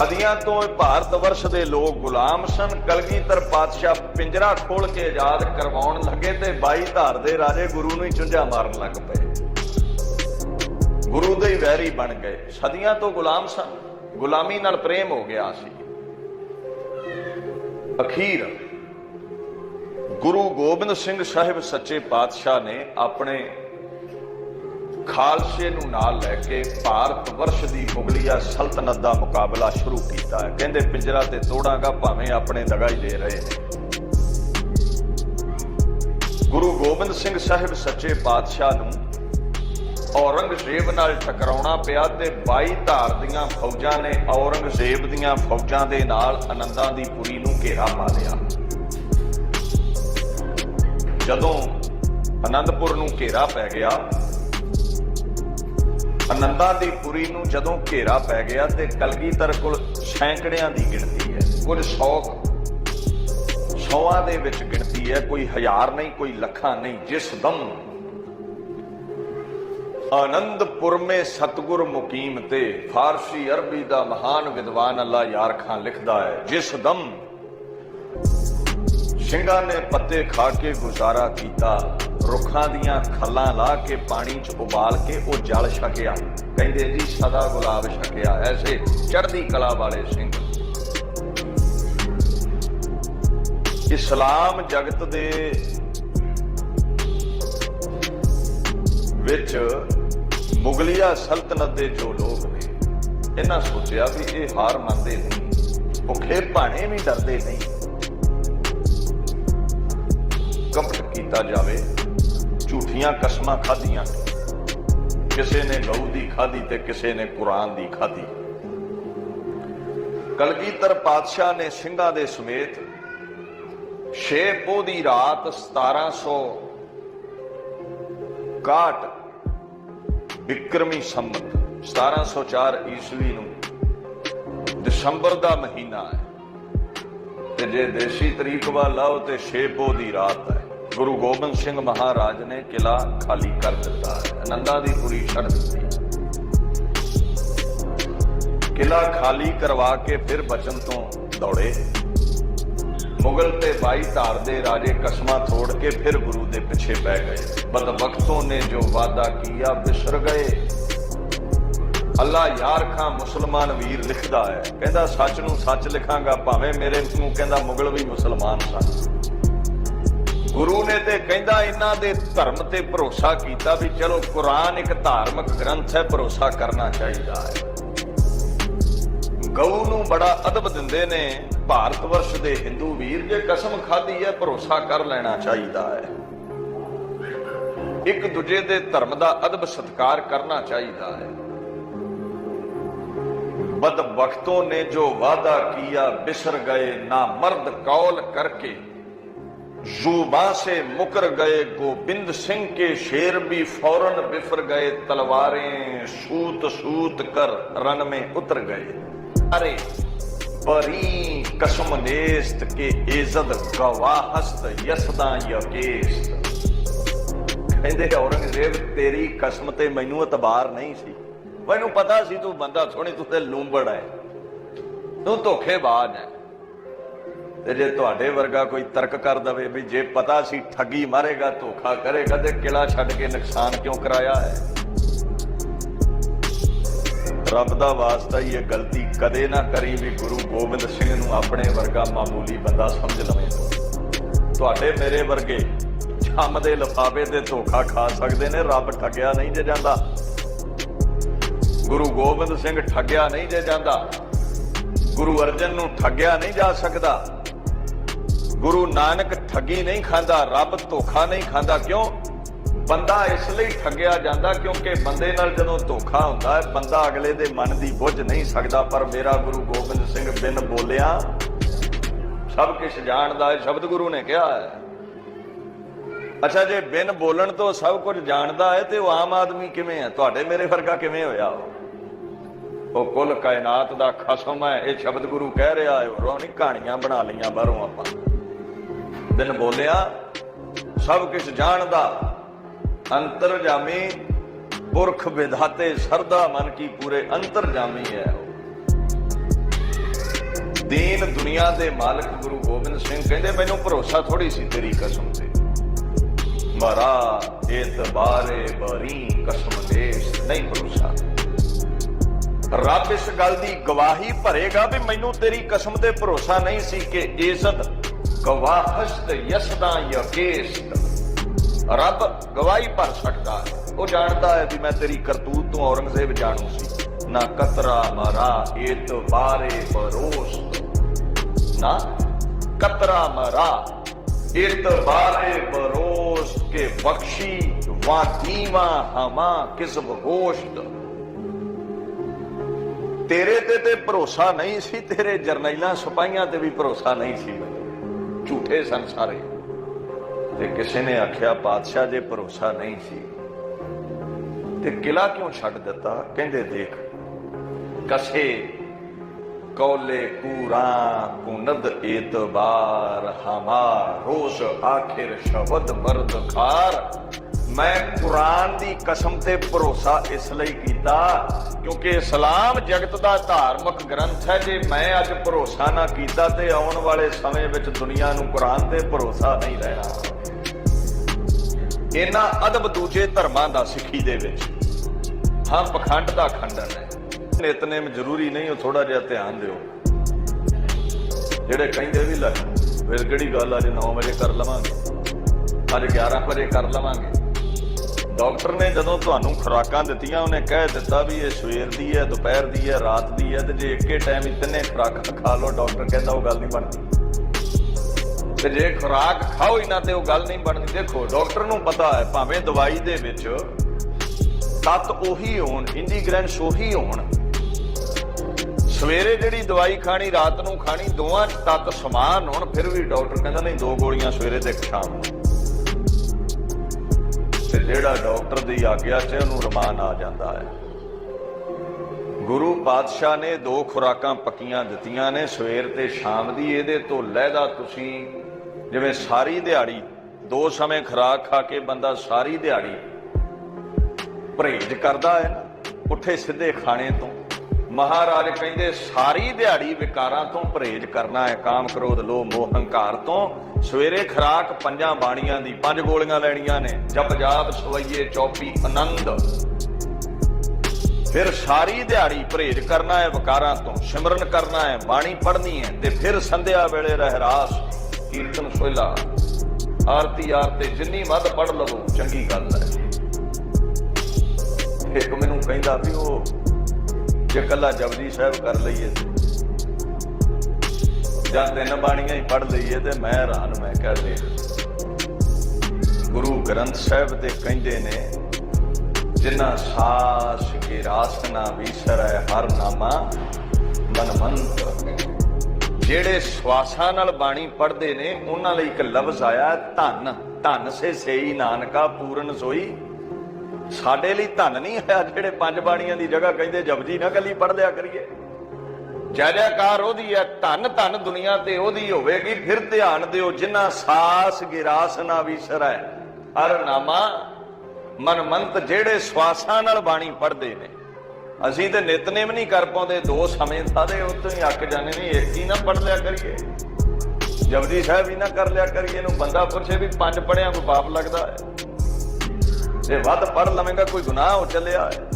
ਸਦੀਆਂ ਤੋਂ ਭਾਰਤ ਵਰਸ਼ ਦੇ ਲੋਕ ਗੁਲਾਮ ਸਨ। ਕਲਗੀਧਰ ਪਾਤਸ਼ਾਹ ਪਿੰਜਰਾ ਖੋਲ ਕੇ ਆਜ਼ਾਦ ਕਰਵਾਉਣ ਲੱਗੇ ਤੇ 22 ਧਾਰ ਦੇ ਰਾਜੇ ਗੁਰੂ ਨੂੰ ਚੁੰਝਾ ਮਾਰਨ ਲੱਗ ਪਏ। ਗੁਰੂ ਦੇ ਵੈਰੀ ਬਣ ਗਏ। ਸਦੀਆਂ ਤੋਂ ਗੁਲਾਮ ਸਨ। ਗੁਲਾਮੀ ਨਾਲ ਪ੍ਰੇਮ ਹੋ ਗਿਆ ਸੀ। ਅਖੀਰ ਗੁਰੂ ਗੋਬਿੰਦ ਸਿੰਘ ਸਾਹਿਬ ਸੱਚੇ ਪਾਤਸ਼ਾਹ ਨੇ ਆਪਣੇ ਖਾਲਸੇ ਨੂੰ ਨਾਲ ਲੈ ਕੇ ਭਾਰਤ ਵਰਸ਼ ਦੀ ਮੁਗਲਿਆ ਸਲਤਨਤ ਦਾ ਮੁਕਾਬਲਾ ਸ਼ੁਰੂ ਕੀਤਾ ਹੈ। ਕਹਿੰਦੇ ਪਿੰਜਰਾ ਤੇ ਤੋੜਾਂਗਾ ਭਾਵੇਂ ਆਪਣੇ ਦਗਾ ਹੀ ਦੇ ਰਹੇ ਨੇ। ਗੁਰੂ ਗੋਬਿੰਦ ਸਿੰਘ ਸਾਹਿਬ ਸੱਚੇ ਪਾਤਸ਼ਾਹ ਨੂੰ ਔਰੰਗਜ਼ੇਬ ਨਾਲ ਟਕਰਾਉਣਾ ਪਿਆ ਤੇ 22 ਧਾਰ ਦੀਆਂ ਫੌਜਾਂ ਨੇ ਔਰੰਗਜ਼ੇਬ ਦੀਆਂ ਫੌਜਾਂ ਦੇ ਨਾਲ ਆਨੰਦਾਂ ਦੀ ਪੁਰੀ ਨੂੰ ਘੇਰਾ ਪਾ ਲਿਆ ਜਦੋਂ ਅਨੰਦਪੁਰ ਨੂੰ ਘੇਰਾ ਪੈ ਗਿਆ ਆਨੰਦਾਂ ਦੀ ਪੁਰੀ ਨੂੰ ਜਦੋਂ ਘੇਰਾ ਪੈ ਗਿਆ ਤੇ ਕਲਗੀਧਰ ਕੋਲ ਸੈਂਕੜਿਆਂ ਦੀ ਗਿਣਤੀ ਹੈ। ਕੁਝ 100 ਸੌਆਂ ਦੇ ਵਿੱਚ ਗਿਣਤੀ ਹੈ। ਕੋਈ ਹਜ਼ਾਰ ਨਹੀਂ, ਕੋਈ ਲੱਖਾਂ ਨਹੀਂ, ਜਿਸ ਦਮ ਆਨੰਦਪੁਰ ਮੇ ਸਤਗੁਰ ਮੁਕੀਮ ਤੇ ਫਾਰਸੀ ਅਰਬੀ ਦਾ ਮਹਾਨ ਵਿਦਵਾਨ ਅੱਲਾ ਯਾਰ ਖਾਨ ਲਿਖਦਾ ਹੈ, ਜਿਸ ਦਮ ਸਿੰਘਾਂ ਨੇ ਪੱਤੇ ਖਾ ਕੇ ਗੁਜ਼ਾਰਾ ਕੀਤਾ। ਰੁੱਖਾਂ ਦੀਆਂ ਖੱਲਾਂ ਲਾ ਕੇ ਪਾਣੀ 'ਚ ਉਬਾਲ ਕੇ ਉਹ ਜਲ ਛਕਿਆ। ਕਹਿੰਦੇ ਜੀ, ਸਦਾ ਗੁਲਾਬ ਛਕਿਆ ਐਸੇ ਚੜ੍ਹਦੀ ਕਲਾ ਵਾਲੇ ਸਿੰਘ। ਇਸਲਾਮ ਜਗਤ ਦੇ ਵਿੱਚ ਮੁਗਲਿਆ ਸਲਤਨਤ ਦੇ ਜੋ ਲੋਕ ਨੇ, ਇਹਨਾਂ ਸੋਚਿਆ ਵੀ ਇਹ ਹਾਰ ਮੰਨਦੇ ਨਹੀਂ, ਭੁੱਖੇ ਭਾਣੇ ਵੀ ਡਰਦੇ ਨਹੀਂ। ਕਪਟ ਕੀਤਾ ਜਾਵੇ ਝੂਠੀਆਂ ਕਸਮਾਂ ਖਾਧੀਆਂ। ਕਿਸੇ ਨੇ ਗਊ ਦੀ ਖਾਧੀ ਤੇ ਕਿਸੇ ਨੇ ਕੁਰਾਨ ਦੀ ਖਾਧੀ। ਕਲਗੀਧਰ ਪਾਤਸ਼ਾਹ ਨੇ ਸਿੰਘਾਂ ਦੇ ਸਮੇਤ 6 ਪੋ ਦੀ ਰਾਤ 1761 ਵਿਕਰਮੀ ਸੰਮਤ 1704 ਈਸਵੀ ਨੂੰ ਦਸੰਬਰ ਦਾ ਮਹੀਨਾ ਹੈ। ਤੇ ਜੇ ਦੇਸੀ ਤਰੀਕ ਵੱਲ ਲਾਓ ਤੇ 6 ਪੋਹ ਦੀ ਰਾਤ ਹੈ। ਗੁਰੂ ਗੋਬਿੰਦ ਸਿੰਘ ਮਹਾਰਾਜ ਨੇ ਕਿਲਾ ਖਾਲੀ ਕਰ ਦਿੱਤਾ। ਹੈ ਦੀ ਪੂਰੀ ਛੱਡ ਦਿੱਤੀ ਕਿਲਾ ਖਾਲੀ ਕਰਵਾ ਕੇ ਫਿਰ ਬਚਨ ਤੋਂ ਦੌੜੇ। ਮੁਗਲ ਤੇ ਬਾਈ ਧਾਰ ਦੇ ਰਾਜੇ ਕਸਮਾਂ ਤੋੜ ਕੇ ਫਿਰ ਗੁਰੂ ਦੇ ਪਿੱਛੇ ਪੈ ਗਏ। ਬਦਬਖਤੋਂ ਨੇ ਜੋ ਵਾਦਾ ਕੀਆ, ਬਿਸਰ ਗਏ। ਅੱਲਾ ਯਾਰ ਖਾਂ ਮੁਸਲਮਾਨ ਵੀਰ ਲਿਖਦਾ ਹੈ। ਕਹਿੰਦਾ, ਸੱਚ ਨੂੰ ਸੱਚ ਲਿਖਾਂਗਾ, ਭਾਵੇਂ ਮੇਰੇ ਨੂੰ ਕਹਿੰਦਾ ਮੁਗਲ ਵੀ ਮੁਸਲਮਾਨ ਸਨ। ਗੁਰੂ ਨੇ ਤੇ ਕਹਿੰਦਾ ਇਹਨਾਂ ਦੇ ਧਰਮ ਤੇ ਭਰੋਸਾ ਕੀਤਾ ਵੀ ਚਲੋ ਕੁਰਾਨ ਇੱਕ ਧਾਰਮਿਕ ਗ੍ਰੰਥ ਹੈ, ਭਰੋਸਾ ਕਰਨਾ ਚਾਹੀਦਾ ਹੈ। ਗਊ ਨੂੰ ਬੜਾ ਅਦਬ ਦਿੰਦੇ ਨੇ, ਭਾਰਤ ਵਰਸ਼ ਦੇ ਹਿੰਦੂ ਵੀਰ ਜੇ ਕਸਮ ਖਾਧੀ ਹੈ, ਭਰੋਸਾ ਕਰ ਲੈਣਾ ਚਾਹੀਦਾ ਹੈ। ਇੱਕ ਦੂਜੇ ਦੇ ਧਰਮ ਦਾ ਅਦਬ ਸਤਕਾਰ ਕਰਨਾ ਚਾਹੀਦਾ ਹੈ। ਬਦ ਵਕਤੋਂ ਨੇ ਜੋ ਵਾਦਾ ਕੀਆ, ਬਿਸਰ ਗਏ, ਨਾ ਮਰਦ ਕੌਲ ਕਰਕੇ जुबा से मुकर गए गोविंद सिंह के शेर भी फौरन बिफर गए तलवारें सूत सूत कर रन में उतर गए अरे बरी कसम नेस्त के इज्जत गवाहस्त यसदा यकेस्त ਕਹਿੰਦੇ ਔਰੰਗਜ਼ੇਬ ਤੇਰੀ ਕਸਮ ਤੇ ਮੈਨੂੰ ਇਤਬਾਰ ਨਹੀਂ ਸੀ ਮੈਨੂੰ ਪਤਾ ਸੀ ਤੂੰ ਬੰਦਾ ਸੋਹਣੀ ਤੂੰ ਤੇ ਲੂੰਬੜ ਹੈ ਤੂੰ ਧੋਖੇਬਾਜ਼ ਹੈ ਤੇ ਜੇ ਤੁਹਾਡੇ ਵਰਗਾ ਕੋਈ ਤਰਕ ਕਰ ਦਵੇ ਵੀ ਜੇ ਪਤਾ ਸੀ ਠੱਗੀ ਮਾਰੇਗਾ, ਧੋਖਾ ਕਰੇਗਾ ਤੇ ਕਿਲਾ ਛੱਡ ਕੇ ਨੁਕਸਾਨ ਕਿਉਂ ਕਰਾਇਆ ਹੈ? ਰੱਬ ਦਾ ਵਾਸਤਾ ਹੀ ਇਹ ਗਲਤੀ ਕਦੇ ਨਾ ਕਰੀ ਵੀ ਗੁਰੂ ਗੋਬਿੰਦ ਸਿੰਘ ਨੂੰ ਆਪਣੇ ਵਰਗਾ ਮਾਮੂਲੀ ਬੰਦਾ ਸਮਝ ਲਵੇ। ਤੁਹਾਡੇ ਮੇਰੇ ਵਰਗੇ ਛੰਮ ਦੇ ਲਫਾਫੇ ਤੇ ਧੋਖਾ ਖਾ ਸਕਦੇ ਨੇ, ਰੱਬ ਠੱਗਿਆ ਨਹੀਂ ਜੇ ਜਾਂਦਾ। ਗੁਰੂ ਗੋਬਿੰਦ ਸਿੰਘ ਠੱਗਿਆ ਨਹੀਂ ਜੇ ਜਾਂਦਾ। ਗੁਰੂ ਅਰਜਨ ਨੂੰ ਠੱਗਿਆ ਨਹੀਂ ਜਾ ਸਕਦਾ। ਗੁਰੂ ਨਾਨਕ ਠੱਗੀ ਨਹੀਂ ਖਾਂਦਾ, ਰੱਬ ਧੋਖਾ ਨਹੀਂ ਖਾਂਦਾ। ਕਿਉਂ? ਬੰਦਾ ਇਸ ਲਈ ਠੱਗਿਆ ਜਾਂਦਾ ਕਿਉਂਕਿ ਬੰਦੇ ਨਾਲ ਜਦੋਂ ਧੋਖਾ ਹੁੰਦਾ ਹੈ, ਬੰਦਾ ਅਗਲੇ ਦੇ ਮਨ ਦੀ ਬੁੱਝ ਨਹੀਂ ਸਕਦਾ। ਪਰ ਮੇਰਾ ਗੁਰੂ ਗੋਬਿੰਦ ਸਿੰਘ ਬਿਨ ਬੋਲਿਆ, ਸਭ ਕੁਝ ਜਾਣਦਾ ਹੈ, ਸ਼ਬਦ ਗੁਰੂ ਨੇ ਕਿਹਾ ਹੈ। ਅੱਛਾ, ਜੇ ਬਿਨ ਬੋਲਣ ਤੋਂ ਸਭ ਕੁਝ ਜਾਣਦਾ ਹੈ, ਤੇ ਉਹ ਆਮ ਆਦਮੀ ਕਿਵੇਂ ਹੈ? ਤੁਹਾਡੇ ਮੇਰੇ ਵਰਗਾ ਕਿਵੇਂ ਹੋਇਆ ਉਹ? ਉਹ ਕੁੱਲ ਕਾਇਨਾਤ ਦਾ ਖਸਮ ਹੈ, ਇਹ ਸ਼ਬਦ ਗੁਰੂ ਕਹਿ ਰਿਹਾ ਹੈ ਉਹ ਕਹਾਣੀਆਂ ਬਣਾ ਲਈਆਂ ਬਾਹਰੋਂ ਆਪਾਂ। ਬਿਨ ਬੋਲਿਆ, ਸਭ ਕੁਝ ਜਾਣਦਾ ਅੰਤਰਜਾਮੀ ਪੁਰਖ ਵਿਧਾਤੇ ਸਰਦਾ ਮਨ ਕੀ ਪੂਰੇ ਅੰਤਰਜਾਮੀ ਹੈ ਦੀਨ ਦੁਨੀਆ ਦੇ ਮਾਲਕ ਗੁਰੂ ਗੋਬਿੰਦ ਸਿੰਘ ਕਹਿੰਦੇ, ਮੈਨੂੰ ਭਰੋਸਾ ਥੋੜੀ ਸੀ ਤੇਰੀ ਕਸਮ ਤੇ। ਮਰਾ, ਇਤਬਾਰੇ ਬਰੀ ਕਸਮ ਦੇਸ, ਨਹੀਂ ਭਰੋਸਾ। ਰੱਬ ਇਸ ਗੱਲ ਦੀ ਗਵਾਹੀ ਭਰੇਗਾ ਵੀ ਮੈਨੂੰ ਤੇਰੀ ਕਸਮ ਤੇ ਭਰੋਸਾ ਨਹੀਂ ਸੀ ਕਿ ਇਜ਼ਤ ਗਵਾਹਸ਼ਤ ਯਸਦਾ ਯਕੇਸ਼ਤ ਰੱਬ ਗਵਾਹੀ ਭਰ ਸਕਦਾ ਹੈ ਉਹ ਜਾਣਦਾ ਹੈ ਵੀ ਮੈਂ ਤੇਰੀ ਕਰਤੂਤ ਤੋਂ ਔਰੰਗਜ਼ੇਬ ਜਾਣੂ ਸੀ ਨਾ ਕਤਰਾ ਮਰਾ ਇਤਬਾਰੇ ਬਰੋਸਤ ਨਾ ਕਤਰਾ ਮਰਾ ਇਤਬਾਰੇ ਬਰੋਸ ਕੇ ਬਖਸ਼ੀ ਵਾਦੀਵਾ ਹਮਾ ਕਿਸਬ ਗੋਸ਼ਤ ਤੇਰੇ ਤੇ ਤੇ ਭਰੋਸਾ ਨਹੀਂ ਸੀ ਤੇਰੇ ਜਰਨੈਲਾਂ ਸਿਪਾਹੀਆਂ ਤੇ ਵੀ ਭਰੋਸਾ ਨਹੀਂ ਸੀ ਮੈਨੂੰ ਝੂਠੇ ਸਨ ਸਾਰੇ ਤੇ ਕਿਸੇ ਨੇ ਆਖਿਆ ਪਾਤਸ਼ਾਹ ਜੇ ਭਰੋਸਾ ਨਹੀਂ ਸੀ। ਤੇ ਕਿਲਾ ਕਿਉਂ ਛੱਡ ਦਿੱਤਾ? ਕਹਿੰਦੇ, ਦੇਖ, ਕਸੇ ਕੌਲੇ ਕੂਰਾ ਕੁਨਦ ਇਤਬਾਰ ਹਮਾਰ ਰੋਸ ਆਖਿਰ ਸ਼ਬਦ ਮਰਦ ਖਾਰ। ਮੈਂ ਕੁਰਾਨ ਦੀ ਕਸਮ ਤੇ ਭਰੋਸਾ ਇਸ ਲਈ ਕੀਤਾ ਕਿਉਂਕਿ ਇਸਲਾਮ ਜਗਤ ਦਾ ਧਾਰਮਿਕ ਗ੍ਰੰਥ ਹੈ। ਜੇ ਮੈਂ ਅੱਜ ਭਰੋਸਾ ਨਾ ਕੀਤਾ ਤੇ ਆਉਣ ਵਾਲੇ ਸਮੇਂ ਵਿੱਚ ਦੁਨੀਆ ਨੂੰ ਕੁਰਾਨ ਤੇ ਭਰੋਸਾ ਨਹੀਂ ਰਹਿਣਾ। ਇਹਨਾਂ ਅਦਬ ਦੂਜੇ ਧਰਮਾਂ ਦਾ ਸਿੱਖੀ ਦੇ ਵਿੱਚ। ਹਾਂ, ਪਖੰਡ ਦਾ ਖੰਡਨ ਹੈ। ਨਿਤਨੇਮ ਜ਼ਰੂਰੀ ਨਹੀਂ, ਉਹ ਥੋੜਾ ਜਿਹਾ ਧਿਆਨ ਦਿਓ। ਜਿਹੜੇ ਕਹਿੰਦੇ ਵੀ ਲੈ, ਫਿਰ ਕਿਹੜੀ ਗੱਲ ਅੱਜ 9 ਵਜੇ ਕਰ ਲਵਾਂਗੇ। ਅੱਜ 11 ਵਜੇ ਕਰ ਲਵਾਂਗੇ। ਡਾਕਟਰ ਨੇ ਜਦੋਂ ਤੁਹਾਨੂੰ ਖੁਰਾਕਾਂ ਦਿੱਤੀਆਂ, ਉਹਨੇ ਕਹਿ ਦਿੱਤਾ ਵੀ ਇਹ ਸਵੇਰ ਦੀ ਹੈ, ਦੁਪਹਿਰ ਦੀ ਹੈ, ਰਾਤ ਦੀ ਹੈ ਤੇ ਜੇ ਇੱਕੇ ਟਾਈਮ ਇਤਨੇ ਖੁਰਾਕਾਂ ਖਾ ਲਓ, ਡਾਕਟਰ ਕਹਿੰਦਾ ਉਹ ਗੱਲ ਨਹੀਂ ਬਣਦੀ। ਤੇ ਜੇ ਖੁਰਾਕ ਖਾਓ ਹੀ ਨਾ ਤੇ ਉਹ ਗੱਲ ਨਹੀਂ ਬਣਦੀ। ਦੇਖੋ, ਡਾਕਟਰ ਨੂੰ ਪਤਾ ਹੈ, ਭਾਵੇਂ ਦਵਾਈ ਦੇ ਵਿੱਚ ਤੱਤ ਉਹੀ ਹੋਣ ਇੰਡੀਗ੍ਰੈਂਟਸ ਉਹੀ ਹੋਣ। ਸਵੇਰੇ ਜਿਹੜੀ ਦਵਾਈ ਖਾਣੀ, ਰਾਤ ਨੂੰ ਖਾਣੀ, ਦੋਵਾਂ ਤੱਤ ਸਮਾਨ ਹੋਣ, ਫਿਰ ਵੀ ਡਾਕਟਰ ਕਹਿੰਦਾ ਨਹੀਂ, ਦੋ ਗੋਲੀਆਂ ਸਵੇਰੇ ਤੇ ਇੱਕ ਸ਼ਾਮ ਨੂੰ। ਜਿਹੜਾ ਡਾਕਟਰ ਦੀ ਆਗਿਆ 'ਚ ਉਹਨੂੰ ਰਮਾਨ ਆ ਜਾਂਦਾ ਹੈ। ਗੁਰੂ ਪਾਤਸ਼ਾਹ ਨੇ ਦੋ ਖੁਰਾਕਾਂ ਪੱਕੀਆਂ ਦਿੱਤੀਆਂ ਨੇ, ਸਵੇਰ ਤੇ ਸ਼ਾਮ ਦੀ। ਇਹਦੇ ਤੋਂ ਲਹਿਦਾ ਤੁਸੀਂ ਜਿਵੇਂ ਸਾਰੀ ਦਿਹਾੜੀ, ਦੋ ਸਮੇਂ ਖੁਰਾਕ ਖਾ ਕੇ ਬੰਦਾ ਸਾਰੀ ਦਿਹਾੜੀ ਪਰਹੇਜ਼ ਕਰਦਾ ਹੈ ਨਾ, ਉੱਠੇ ਸਿੱਧੇ ਖਾਣੇ ਤੋਂ। ਮਹਾਰਾਜ ਕਹਿੰਦੇ, ਸਾਰੀ ਦਿਹਾੜੀ ਵਿਕਾਰਾਂ ਤੋਂ ਪਰਹੇਜ਼ ਕਰਨਾ ਹੈ, ਕਾਮ ਕ੍ਰੋਧ, ਲੋਭ, ਮੋਹ, ਹੰਕਾਰ ਤੋਂ। ਸਵੇਰੇ ਖਰਾਕ, ਪੰਜਾਂ ਬਾਣੀਆਂ ਦੀ, ਪੰਜ ਗੋਲੀਆਂ ਲੈਣੀਆਂ ਨੇ। ਜਪ ਜਾਪ, ਸਵਈਏ, ਚੌਪੀ, ਆਨੰਦ। ਫਿਰ ਸਾਰੀ ਦਿਹਾੜੀ ਪਰਹੇਜ਼ ਕਰਨਾ ਹੈ ਵਿਕਾਰਾਂ ਤੋਂ, ਸਿਮਰਨ ਕਰਨਾ ਹੈ, ਬਾਣੀ ਪੜ੍ਹਨੀ ਹੈ ਤੇ ਫਿਰ ਸੰਧਿਆ ਵੇਲੇ ਰਹਿਰਾਸ ਕੀਰਤਨ ਸੋਇਲਾ ਆਰਤੀ ਆਰਤੇ ਜਿੰਨੀ ਵੱਧ ਪੜ੍ਹ ਲਵੋ, ਚੰਗੀ ਗੱਲ ਹੈ। ਇੱਕ ਮੈਨੂੰ ਕਹਿੰਦਾ, ਵੀ ਉਹ ਜੇ ਕੱਲਾ ਜਪਜੀ ਸਾਹਿਬ ਕਰ ਲਈਏ। ਜਾਂ ਤਿੰਨ ਬਾਣੀਆਂ ਹੀ ਪੜ ਲਈਏ ਤੇ ਮੈਂ ਹੈਰਾਨ, ਮੈਂ ਕਿਹਾ ਗੁਰੂ ਗ੍ਰੰਥ ਸਾਹਿਬ ਦੇ ਕਹਿੰਦੇ ਨੇ, ਜਿਨ੍ਹਾਂ ਸਾਸ ਕੇ ਰਾਸਨਾ ਵਿਸਰੈ ਹਰ ਨਾਮਾ ਮਨਮੰਤ। ਜਿਹੜੇ ਸਵਾਸਾਂ ਨਾਲ ਬਾਣੀ ਪੜ੍ਹਦੇ ਨੇ, ਉਹਨਾਂ ਲਈ ਇੱਕ ਲਫ਼ਜ਼ ਆਇਆ, ਧਨ। ਧਨ ਸੇ ਸਈ ਨਾਨਕਾ ਪੂਰਨ ਸੋਈ। ਸਾਡੇ ਲਈ ਧਨ ਨਹੀਂ ਆਇਆ ਜਿਹੜੇ ਪੰਜ ਬਾਣੀਆਂ ਦੀ ਜਗ੍ਹਾ ਕਹਿੰਦੇ ਜਪਜੀ ਨਾ ਕੱਲੀ ਪੜ ਲਿਆ ਕਰੀਏ। ਜੈ ਜੈਕਾਰ ਉਹਦੀ ਹੈ, ਧਨ ਧਨ ਦੁਨੀਆ ਤੇ ਉਹਦੀ ਹੋਵੇਗੀ, ਫਿਰ ਧਿਆਨ ਦਿਓ ਜਿਨ੍ਹਾਂ ਸਾਸ ਗਿਰਾਸ ਨਾ ਵਿਸਰੈ। ਹਰ ਨਾਮਾ ਮਨਮੰਤ ਜਿਹੜੇ ਸਵਾਸਾਂ ਨਾਲ ਬਾਣੀ ਪੜ੍ਹਦੇ ਨੇ। ਅਸੀਂ ਤੇ ਨਿਤਨੇਮ ਨਹੀਂ ਕਰ ਪਾਉਂਦੇ, ਦੋ ਸਮੇਂ ਸਾਦੇ ਉਤੋਂ ਹੀ ਅੱਕ ਜਾਂਦੇ ਨੇ, ਇੱਕ ਹੀ ਨਾ ਪੜ ਲਿਆ ਕਰੀਏ। ਜਪਜੀ ਸਾਹਿਬ ਹੀ ਨਾ ਕਰ ਲਿਆ ਕਰੀਏ ਨੂੰ ਬੰਦਾ ਪੁੱਛੇ ਵੀ ਪੰਜ ਪੜਿਆ ਕੋ ਪਾਪ ਲੱਗਦਾ ਹੈ। ਜੇ ਵੱਧ ਪੜ ਲਵੇਂਗਾ, ਕੋਈ ਗੁਨਾਹ ਹੋ ਚੱਲਿਆ ਹੈ।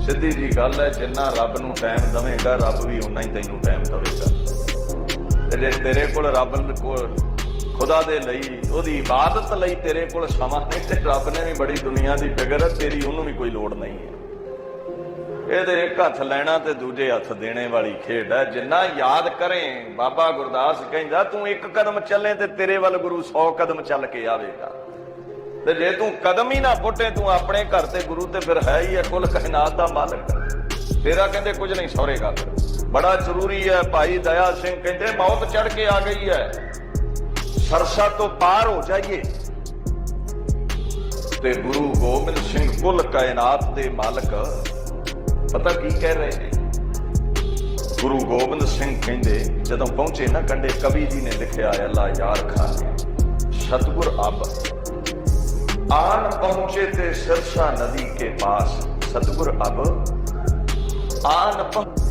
ਸਿੱਧੀ ਜੀ ਗੱਲ ਹੈ, ਜਿੰਨਾ ਰੱਬ ਨੂੰ ਟਾਈਮ ਦਵੇਂਗਾ, ਰੱਬ ਵੀ ਉਨਾ ਹੀ ਤੈਨੂੰ ਟਾਈਮ ਦਵੇਗਾ। ਤੇ ਜੇ ਤੇਰੇ ਕੋਲ ਰੱਬ ਕੋਲ ਖੁਦਾ ਦੇ ਲਈ, ਉਹਦੀ ਇਬਾਦਤ ਲਈ ਤੇਰੇ ਕੋਲ ਸਮਾਂ ਨਹੀਂ, ਤੇ ਰੱਬ ਨੇ ਵੀ ਬੜੀ ਦੁਨੀਆ ਦੀ ਫਿਕਰ ਹੈ, ਤੇਰੀ ਉਹਨੂੰ ਵੀ ਕੋਈ ਲੋੜ ਨਹੀਂ ਹੈ। ਇਹ ਤੇ ਇੱਕ ਹੱਥ ਲੈਣਾ ਤੇ ਦੂਜੇ ਹੱਥ ਦੇਣੇ ਵਾਲੀ ਖੇਡ ਹੈ। ਜਿੰਨਾ ਯਾਦ ਕਰੇ, ਬਾਬਾ ਗੁਰਦਾਸ ਕਹਿੰਦਾ, ਤੂੰ ਇੱਕ ਕਦਮ ਚੱਲੇ ਤੇ ਤੇਰੇ ਵੱਲ ਗੁਰੂ 100 ਕਦਮ ਚੱਲ ਕੇ ਆਵੇਗਾ। ਤੇ ਜੇ ਤੂੰ ਕਦਮ ਹੀ ਨਾ ਪੁੱਟੇ, ਤੂੰ ਆਪਣੇ ਘਰ ਤੇ ਗੁਰੂ ਤੇ ਫਿਰ ਹੈ ਹੀ ਹੈ ਕੁੱਲ ਕਾਇਨਾਤ ਦਾ ਮਾਲਕ। ਤੇਰਾ ਕਹਿੰਦੇ ਕੁਝ ਨਹੀਂ ਸੌਰੇਗਾ ਬੜਾ ਜ਼ਰੂਰੀ ਹੈ ਭਾਈ ਦਇਆ ਸਿੰਘ, ਕਹਿੰਦੇ ਮੌਤ ਚੜ ਕੇ ਆ ਗਈ ਹੈ। ਸਰਸਾ ਤੋਂ ਪਾਰ ਹੋ ਜਾਈਏ। ਤੇ ਗੁਰੂ ਗੋਬਿੰਦ ਸਿੰਘ ਕੁੱਲ ਕਾਇਨਾਤ ਦੇ ਮਾਲਕ ਪਤਾ ਕੀ ਕਹਿ ਰਹੇ ਨੇ? ਗੁਰੂ ਗੋਬਿੰਦ ਸਿੰਘ ਕਹਿੰਦੇ, ਜਦੋਂ ਪਹੁੰਚੇ ਨਾ ਕੰਡੇ ਕਵੀ ਜੀ ਨੇ ਲਿਖਿਆ ਹੈ ਅੱਲਾ ਯਾਰ ਖਾਨ, ਸਤਗੁਰ ਆਪ आन पहुंचे थे सिरसा नदी के पास सतगुर अब आन पह-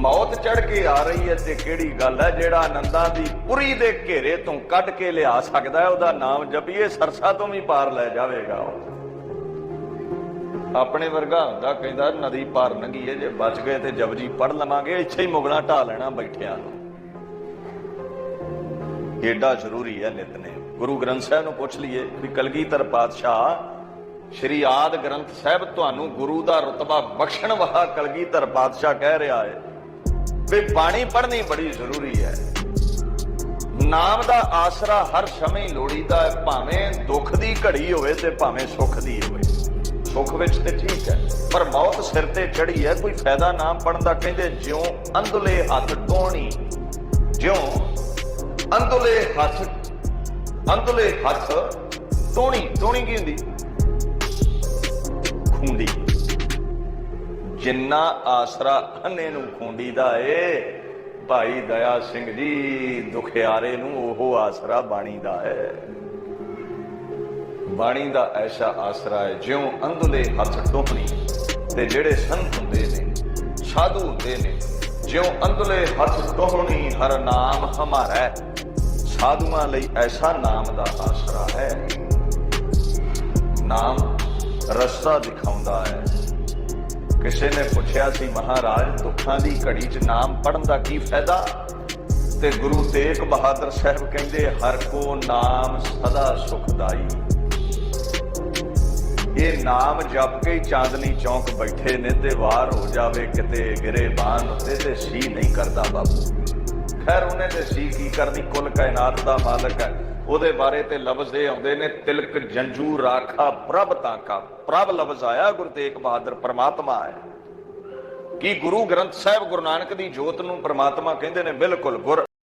ਮੌਤ ਚੜ ਕੇ ਆ ਰਹੀ ਹੈ ਤੇ ਕਿਹੜੀ ਗੱਲ ਹੈ ਜਿਹੜਾ ਆਨੰਦਾਂ ਦੀ ਪੁਰੀ ਦੇ ਘੇਰੇ ਤੋਂ ਕੱਢ ਕੇ ਲਿਆ ਸਕਦਾ ਹੈ ਉਹਦਾ ਨਾਮ ਜਪੀਏ ਸਰਸਾ ਤੋਂ ਵੀ ਪਾਰ ਲੈ ਜਾਵੇਗਾ ਉਹ ਆਪਣੇ ਵਰਗਾ ਹੁੰਦਾ ਕਹਿੰਦਾ ਨਦੀ ਪਾਰ ਲੰਘੀਏ ਜੇ ਬਚ ਗਏ ਤੇ ਜਪਜੀ ਪੜ ਲਵਾਂਗੇ ਇੱਥੇ ਹੀ ਮੁਗਲਾ ਢਾ ਲੈਣਾ ਬੈਠਿਆਂ ਨੂੰ ਏਡਾ ਜ਼ਰੂਰੀ ਹੈ ਨਿਤਨੇਮ ਗੁਰੂ ਗ੍ਰੰਥ ਸਾਹਿਬ ਨੂੰ ਪੁੱਛ ਲਈਏ ਵੀ ਕਲਗੀਧਰ ਪਾਤਸ਼ਾਹ ਸ਼੍ਰੀ ਆਦ ਗ੍ਰੰਥ ਸਾਹਿਬ ਤੁਹਾਨੂੰ ਗੁਰੂ ਦਾ ਰਤਬਾ ਬਖਸ਼ਣ ਵਾਲਾ ਕਲਗੀਧਰ ਪਾਤਸ਼ਾਹ ਕਹਿ ਰਿਹਾ ਹੈ ਵੀ ਬਾਣੀ ਪੜ੍ਹਨੀ ਬੜੀ ਜ਼ਰੂਰੀ ਹੈ। ਨਾਮ ਦਾ ਆਸਰਾ ਹਰ ਸਮੇਂ ਲੋੜੀਦਾ ਹੈ, ਭਾਵੇਂ ਦੁੱਖ ਦੀ ਘੜੀ ਹੋਵੇ ਤੇ ਭਾਵੇਂ ਸੁੱਖ ਦੀ ਹੋਵੇ। ਸੁੱਖ ਵਿੱਚ ਤੇ ਠੀਕ ਹੈ, ਪਰ ਮੌਤ ਸਿਰ ਤੇ ਚੜੀ ਹੈ, ਕੋਈ ਫਾਇਦਾ ਨਾਮ ਪੜਨ ਦਾ ਕਹਿੰਦੇ ਜਿਉਂ ਅੰਧਲੇ ਹੱਥ ਟੋਣੀ, ਜਿਉਂ ਅੰਧਲੇ ਹੱਥ ਅੰਦਲੇ ਹੱਥ ਟੋਣੀ ਟੋਣੀ ਕੀ ਹੁੰਦੀ? ਖੁੰਡੀ। ਜਿੰਨਾ ਆਸਰਾ ਅੰਨੇ ਨੂੰ ਖੁੰਡੀ ਦਾ ਏ, ਭਾਈ ਦਇਆ ਸਿੰਘ ਜੀ, ਦੁਖਿਆਰੇ ਨੂੰ ਉਹ ਆਸਰਾ ਬਾਣੀ ਦਾ ਹੈ ਬਾਣੀ ਦਾ ਐਸਾ ਆਸਰਾ ਹੈ ਜਿਉਂ ਅੰਧਲੇ ਹੱਥ ਟੋਹਣੀ, ਤੇ ਜਿਹੜੇ ਸੰਤ ਹੁੰਦੇ ਨੇ, ਸਾਧੂ ਹੁੰਦੇ ਨੇ, ਜਿਉਂ ਅੰਧਲੇ ਹੱਥ ਟੋਹਣੀ, ਹਰ ਨਾਮ ਹਮਾਰਾ। ਸਾਧੂਆਂ ਲਈ ਐਸਾ ਨਾਮ ਦਾ ਆਸਰਾ ਹੈ। ਨਾਮ ਰਸਤਾ ਦਿਖਾਉਂਦਾ ਹੈ। ਕਿਸੇ ਨੇ ਪੁੱਛਿਆ ਸੀ, ਮਹਾਰਾਜ, ਦੁੱਖਾਂ ਦੀ ਘੜੀ 'ਚ ਨਾਮ ਪੜਨ ਦਾ ਕੀ ਫਾਇਦਾ? ਤੇ ਗੁਰੂ ਤੇਗ ਬਹਾਦਰ ਸਾਹਿਬ ਕਹਿੰਦੇ, ਹਰ ਕੋ ਨਾਮ ਸਦਾ ਸੁਖਦਾਈ। ਇਹ ਨਾਮ ਜਪ ਕੇ ਚਾਂਦਨੀ ਚੌਂਕ ਬੈਠੇ ਨੇ ਤੇ ਵਾਰ ਹੋ ਜਾਵੇ ਕਿਤੇ ਗਿਰੇ ਬਾਣ ਉੱਤੇ ਤੇ ਸੀ ਨਹੀਂ ਕਰਦਾ ਬਾਬੂ ਖੈਰ, ਉਹਨੇ ਤੇ ਕੀ ਕਰਨੀ? ਕੁੱਲ ਕਾਇਨਾਤ ਦਾ ਮਾਲਕ ਹੈ। ਉਹਦੇ ਬਾਰੇ ਤੇ ਲਫ਼ਜ਼ ਇਹ ਆਉਂਦੇ ਨੇ, ਤਿਲਕ ਜੰਜੂ ਰਾਖਾ ਪ੍ਰਭ ਤਾਂ ਕਾ ਪ੍ਰਭ ਲਫ਼ਜ਼ ਆਇਆ, ਗੁਰੂ ਤੇਗ ਬਹਾਦਰ ਪ੍ਰਮਾਤਮਾ ਹੈ। ਕੀ ਗੁਰੂ ਗ੍ਰੰਥ ਸਾਹਿਬ ਗੁਰੂ ਨਾਨਕ ਦੀ ਜੋਤ ਨੂੰ ਪ੍ਰਮਾਤਮਾ ਕਹਿੰਦੇ ਨੇ? ਬਿਲਕੁਲ ਗੁਰ